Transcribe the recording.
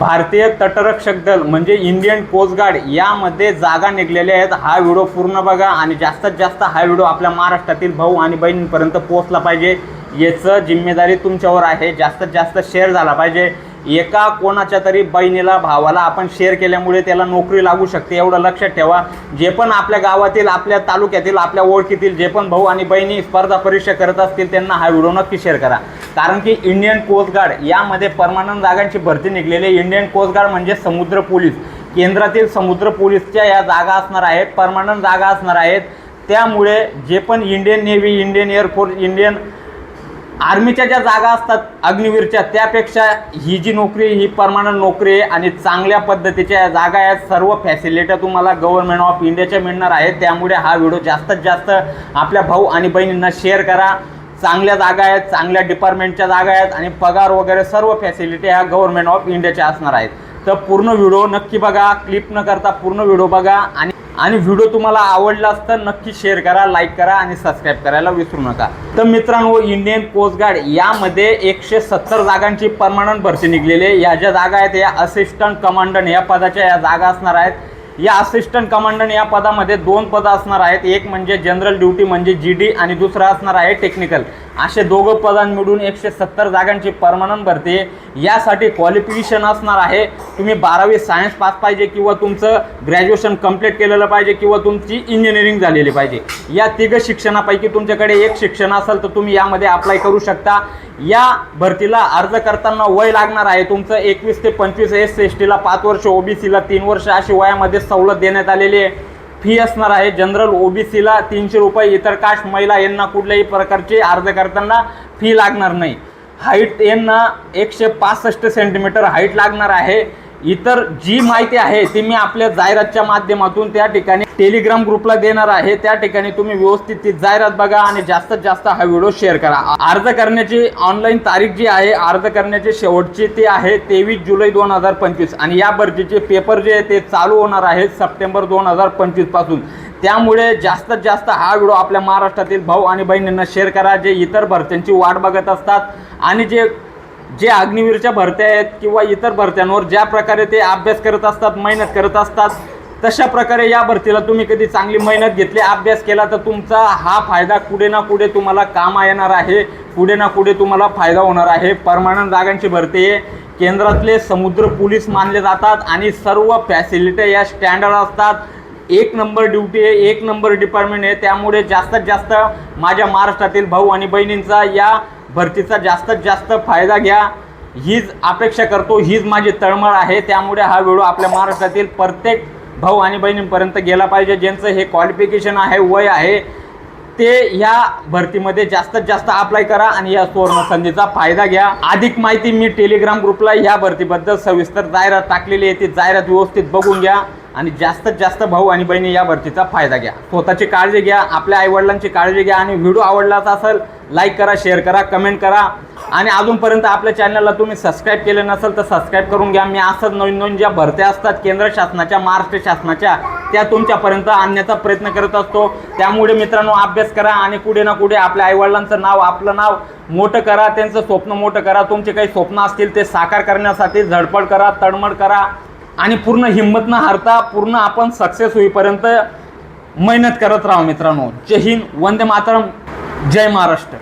भारतीय तटरक्षक दल म्हणजे इंडियन कोस्ट गार्ड यामध्ये जागा निघलेल्या आहेत. हा व्हिडिओ पूर्ण बघा आणि जास्तीत जास्त हा व्हिडिओ आपल्या महाराष्ट्रातील भाऊ आणि बहिणींपर्यंत पोहोचला पाहिजे. याचं जिम्मेदारी तुमच्यावर आहे. जास्तीत जास्त शेअर झाला पाहिजे. एका कोणाच्या तरी बहिणीला भावाला आपण शेअर केल्यामुळे त्याला नोकरी लागू शकते. एवढं लक्षात ठेवा. जे पण आपल्या गावातील आपल्या तालुक्यातील आपल्या ओळखीतील जे पण भाऊ आणि बहिणी स्पर्धा परीक्षा करत असतील त्यांना हा व्हिडिओ नक्की शेअर करा. कारण की इंडियन कोस्ट गार्ड यामध्ये परमानंट जागांची भरती निघलेली आहे. इंडियन कोस्ट गार्ड म्हणजे समुद्र पोलीस. केंद्रातील समुद्र पोलीसच्या या जागा असणार आहेत परमानंट जागा असणार आहेत. त्यामुळे जे पण Indian navy Indian air force Indian आर्मीच्या ज्या जागा असतात अग्निवीरच्या त्यापेक्षा ही जी नोकरी ही परमानंट नोकरी आहे आणि चांगल्या पद्धतीच्या या जागा आहेत. सर्व फॅसिलिट्या तुम्हाला गव्हर्नमेंट ऑफ इंडियाच्या मिळणार आहेत. त्यामुळे हा व्हिडिओ जास्तीत जास्त आपल्या भाऊ आणि बहिणींना शेअर करा. चांगल्या जागा आहेत चांगल्या डिपार्टमेंटच्या जागा आहेत आणि पगार वगैरे सर्व फॅसिलिटी ह्या गव्हर्नमेंट ऑफ इंडियाच्या असणार आहेत. तर पूर्ण व्हिडिओ नक्की बघा क्लिप न करता पूर्ण व्हिडिओ बघा आणि आणि व्हिडिओ तुम्हाला आवडला असतं नक्की शेअर करा लाईक करा आणि सबस्क्राईब करायला विसरू नका. तर मित्रांनो इंडियन कोस्ट गार्ड यामध्ये एकशे सत्तर जागांची परमानंट भरती निघलेली आहे. या ज्या जागा आहेत या असिस्टंट कमांडंट या पदाच्या या जागा असणार आहेत. या असिस्टंट कमांडंट या पदामध्ये दोन पदं असणार आहेत. एक म्हणजे जनरल ड्युटी म्हणजे जी डी आणि दुसरं असणार आहे टेक्निकल असे दोघं पदां मिळून एकशे सत्तर जागांची परमानंट भरती. यासाठी क्वालिफिकेशन असणार आहे. तुम्ही बारावी सायन्स पास पाहिजे किंवा तुमचं ग्रॅज्युएशन कंप्लीट केलेलं पाहिजे किंवा तुमची इंजिनिअरिंग झालेली पाहिजे. या तिघं शिक्षणापैकी तुमच्याकडे एक शिक्षण असेल तर तुम्ही यामध्ये अप्लाय करू शकता. या भरतीला अर्ज करताना वय लागणार आहे. तुमचं एकवीस ते पंचवीस एस एस टीला पाच वर्ष ओबीसीला तीन वर्ष अशी वयामध्ये सवलत देण्यात आलेली आहे. फी असणार आहे. जनरल ओबीसीला तीनशे रुपये इतर कास्ट महिला यांना कुठल्याही प्रकारचे अर्ज करताना फी लागणार नाही. हाईट यांना एकशे पासष्ट सेंटीमीटर हाईट लागणार आहे. इतर जी माहिती आहे ती मी आपल्या जाहिरातच्या माध्यमातून त्या ठिकाणी टेलिग्राम ग्रुपला देणार आहे. त्या ठिकाणी तुम्ही व्यवस्थित ती जाहिरात बघा आणि जास्तीत जास्त हा व्हिडिओ शेअर करा. अर्ज करण्याची ऑनलाईन तारीख जी आहे अर्ज करण्याची शेवटची ती आहे तेवीस जुलै दोन हजार पंचवीस. आणि या भरतीचे पेपर जे आहे ते चालू होणार आहेत सप्टेंबर दोन हजार पंचवीसपासून. त्यामुळे जास्तीत जास्त हा व्हिडिओ आपल्या महाराष्ट्रातील भाऊ आणि बहिणींना शेअर करा. जे इतर भरत्यांची वाट बघत असतात आणि जे जे अग्निवीरच्या भरत्या आहेत किंवा इतर भरत्यांवर ज्या प्रकारे ते अभ्यास करत असतात मेहनत करत असतात तशा प्रकारे या भरतीला तुम्ही कधी चांगली मेहनत घेतली अभ्यास केला तर तुमचा हा फायदा कुठे ना कुठे तुम्हाला कामा येणार आहे पुढे ना कुठे तुम्हाला फायदा होणार आहे. परमानंट जागांची भरती आहे. केंद्रातले समुद्र पोलीस मानले जातात आणि सर्व फॅसिलिटी या स्टँडर्ड असतात. एक नंबर ड्युटी आहे एक नंबर डिपार्टमेंट आहे. त्यामुळे जास्तीत जास्त माझ्या महाराष्ट्रातील भाऊ आणि बहिणींचा या भरतीचा जास्तीत जास्त फायदा घ्या. हीच अपेक्षा करतो हीच माझी तळमळ आहे. त्यामुळे हा व्हिडिओ आपल्या महाराष्ट्रातील प्रत्येक भाऊ आणि बहिणींपर्यंत गेला पाहिजे. ज्यांचं हे क्वालिफिकेशन आहे वय आहे ते ह्या भरतीमध्ये जास्तीत जास्त अप्लाय करा आणि या सुवर्ण संधीचा फायदा घ्या. अधिक माहिती मी टेलिग्राम ग्रुपला ह्या भरतीबद्दल सविस्तर जाहिरात टाकलेली आहे. ती जाहिरात व्यवस्थित बघून घ्या. आणि जास्तीत जास्त भाऊ आणि बहिणी या भरतीचा फायदा घ्या. स्वतःची काळजी घ्या आपल्या आईवडिलांची काळजी घ्या आणि व्हिडिओ आवडलाच असेल लाईक करा शेअर करा कमेंट करा. आणि अजूनपर्यंत आपल्या चॅनलला तुम्ही सबस्क्राईब केले नसेल तर सबस्क्राईब करून घ्या. मी असंच नवीन नवीन ज्या भरत्या असतात केंद्र शासनाच्या महाराष्ट्र शासनाच्या त्या तुमच्यापर्यंत आणण्याचा प्रयत्न करत असतो. त्यामुळे मित्रांनो अभ्यास करा आणि कुठे ना कुठे आपल्या आईवडिलांचं नाव आपलं नाव मोठं करा त्यांचं स्वप्न मोठं करा. तुमचे काही स्वप्न असतील ते साकार करण्यासाठी झडपड करा तडमड करा. आणि पूर्ण हिंमत न हारता पूर्ण आपण सक्सेस होईपर्यंत मेहनत करत राहा मित्रांनो. जय हिंद वंदे मातरम जय महाराष्ट्र.